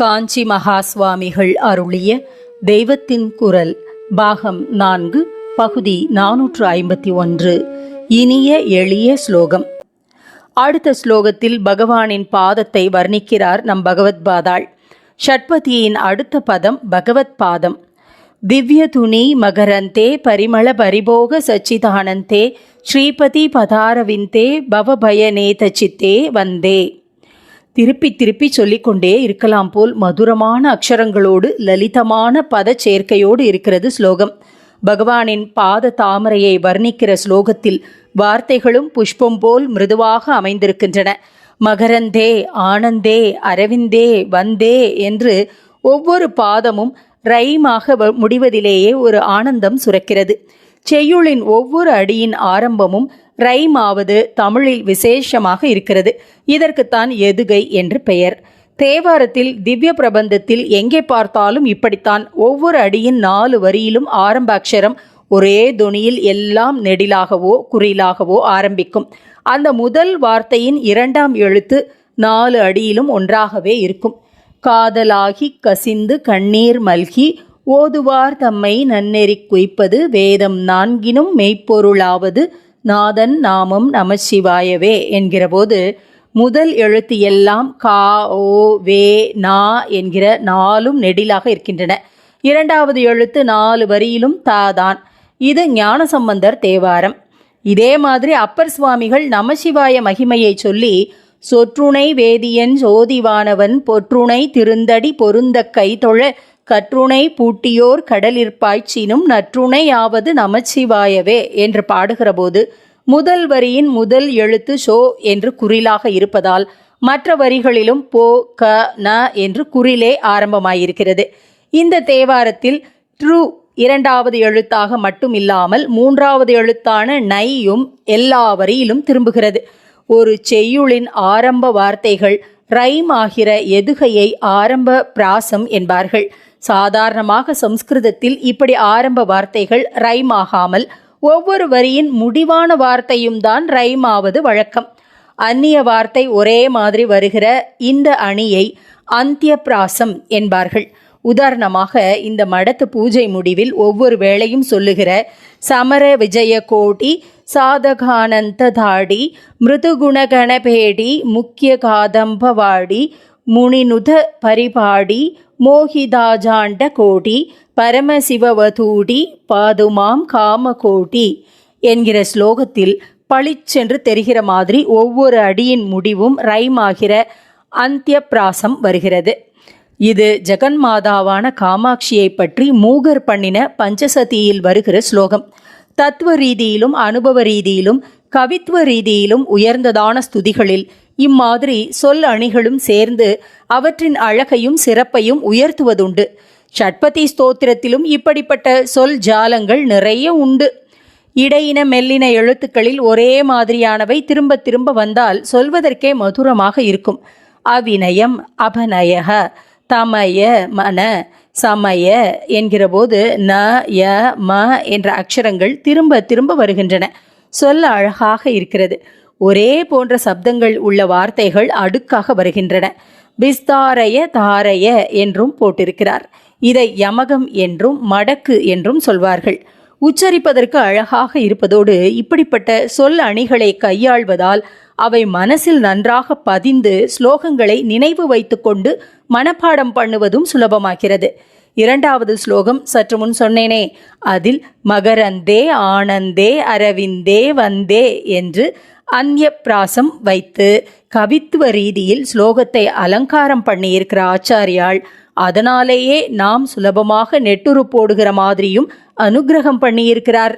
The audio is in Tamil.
காஞ்சி மகா சுவாமிகள் அருளிய தெய்வத்தின் குரல் பாகம் நான்கு பகுதி நானூற்று ஐம்பத்தி ஒன்று இனிய எளிய ஸ்லோகம். அடுத்த ஸ்லோகத்தில் பகவானின் பாதத்தை வர்ணிக்கிறார் நம் பகவத் பாதாள். ஷட்பதியின் அடுத்த பதம் பகவத் பாதம். திவ்ய துணி மகரந்தே பரிமள பரிபோக சச்சிதானந்தே ஸ்ரீபதி பதாரவிந்தே பவபயநேத சித்தே வந்தே. திருப்பி திருப்பி சொல்லிக்கொண்டே இருக்கலாம் போல் மதுரமான அக்ஷரங்களோடு லலிதமான பத சேர்க்கையோடு இருக்கிறது ஸ்லோகம். பகவானின் பாத தாமரையை வர்ணிக்கிற ஸ்லோகத்தில் வார்த்தைகளும் புஷ்பம் போல் மிருதுவாக அமைந்திருக்கின்றன. மகரந்தே ஆனந்தே அரவிந்தே வந்தே என்று ஒவ்வொரு பாதமும் ரைமாக வ- முடிவதிலேயே ஒரு ஆனந்தம் சுரக்கிறது. செய்யுளின் ஒவ்வொரு அடியின் ஆரம்பமும் ரைமாவது தமிழில் விசேஷமாக இருக்கிறது. இதற்குத்தான் எதுகை என்று பெயர். தேவாரத்தில் திவ்ய பிரபந்தத்தில் எங்கே பார்த்தாலும் இப்படித்தான். ஒவ்வொரு அடியின் நாலு வரியிலும் ஆரம்ப அக்ஷரம் ஒரே துணியில் எல்லாம் நெடிலாகவோ குறிலாகவோ ஆரம்பிக்கும். அந்த முதல் வார்த்தையின் இரண்டாம் எழுத்து நாலு அடியிலும் ஒன்றாகவே இருக்கும். காதலாகி கசிந்து கண்ணீர் மல்கி ஓதுவார் தம்மை நன்னெறி குய்ப்பது வேதம் நான்கினும் மெய்ப்பொருளாவது நாதன் நாமம் நமசிவாயவே என்கிறபோது முதல் எழுத்து எல்லாம் கா ஓ வே நா என்கிற நாலும் நெடிலாக இருக்கின்றன. இரண்டாவது எழுத்து நாலு வரியிலும் தாதான் இது ஞானசம்பந்தர் தேவாரம். இதே மாதிரி அப்பர் சுவாமிகள் நமசிவாய மகிமையை சொல்லி சொற்றுணை வேதியன் ஜோதிவானவன் பொற்றுணை திருந்தடி பொருந்த கை தொழ கற்றுணை பூட்டியோர் கடலிற்பாய்ச்சினும் நற்றுணையாவது நமச்சிவாயவே என்று பாடுகிறபோது முதல் வரியின் முதல் எழுத்து ஷோ என்று குறிலாக இருப்பதால் மற்ற வரிகளிலும் போ க ந என்று குறிலே ஆரம்பமாயிருக்கிறது. இந்த தேவாரத்தில் ட்ரூ இரண்டாவது எழுத்தாக மட்டும் இல்லாமல் மூன்றாவது எழுத்தான நையும் எல்லா வரியிலும் திரும்புகிறது. ஒரு செய்யுளின் ஆரம்ப வார்த்தைகள் ரைம் ஆகிற எதுகையை ஆரம்ப பிராசம் என்பார்கள். சாதாரணமாக சம்ஸ்கிருதத்தில் இப்படி ஆரம்ப வார்த்தைகள் ரைம் ஆகாமல் ஒவ்வொரு வரியின் முடிவான வார்த்தையும் தான் ரைம் ஆவது வழக்கம். அந்நிய வார்த்தை ஒரே மாதிரி வருகிற இந்த அணியை அந்திய பிராசம் என்பார்கள். உதாரணமாக இந்த மடத்து பூஜை முடிவில் ஒவ்வொரு வேளையும் சொல்லுகிற சமர விஜய கோடி சாதகானந்த தாடி மிருதுகுணகணபேடி முக்கிய காதம்பவாடி முனிநுத பரிபாடி மோகிதாஜாண்ட கோடி பரமசிவவதூடி பாதுமாம் காமகோடி என்கிற ஸ்லோகத்தில் பளிச்சென்று தெரிகிற மாதிரி ஒவ்வொரு அடியின் முடிவும் ரைம் ஆகிற அந்தியப்பிராசம் வருகிறது. இது ஜெகன்மாதாவான காமாட்சியை பற்றி மூகர் பண்ணின பஞ்சசதியில் வருகிற ஸ்லோகம். தத்துவ ரீதியிலும் அனுபவ ரீதியிலும் கவித்துவ ரீதியிலும் உயர்ந்ததான ஸ்துதிகளில் இம்மாதிரி சொல் அணிகளும் சேர்ந்து அவற்றின் அழகையும் சிறப்பையும் உயர்த்துவதுண்டு. ஷட்பதி ஸ்தோத்திரத்திலும் இப்படிப்பட்ட சொல் ஜாலங்கள் நிறைய உண்டு. இடையின மெல்லின எழுத்துக்களில் ஒரே மாதிரியானவை திரும்ப திரும்ப வந்தால் சொல்வதற்கே மதுரமாக இருக்கும். அவிநயம் அபநயக தமய மன சமய என்கிறபோது ந ய ம என்ற அக்ஷரங்கள் திரும்ப திரும்ப வருகின்றன. சொல்ல அழகாக இருக்கிறது. ஒரே போன்ற சப்தங்கள் உள்ள வார்த்தைகள் அடுக்காக வருகின்றன. பிஸ்தாரய தாரய என்றும் போட்டிருக்கிறார். இதை யமகம் என்றும் மடக்கு என்றும் சொல்வார்கள். உச்சரிப்பதற்கு அழகாக இருப்பதோடு இப்படிப்பட்ட சொல் அணிகளை கையாள்வதால் அவை மனசில் நன்றாக பதிந்து ஸ்லோகங்களை நினைவு வைத்துக்கொண்டு மனப்பாடம் பண்ணுவதும் சுலபமாகிறது. இரண்டாவது ஸ்லோகம் சற்று முன் சொன்னேனே அதில் மகரந்தே ஆனந்தே அரவிந்தே வந்தே என்று அந்நிய பிராசம் வைத்து கவித்துவ ரீதியில் ஸ்லோகத்தை அலங்காரம் பண்ணியிருக்கிற ஆச்சாரியால் அதனாலேயே நாம் சுலபமாக நெட்டுரு போடுகிற மாதிரியும் அனுக்கிரகம் பண்ணியிருக்கிறார்.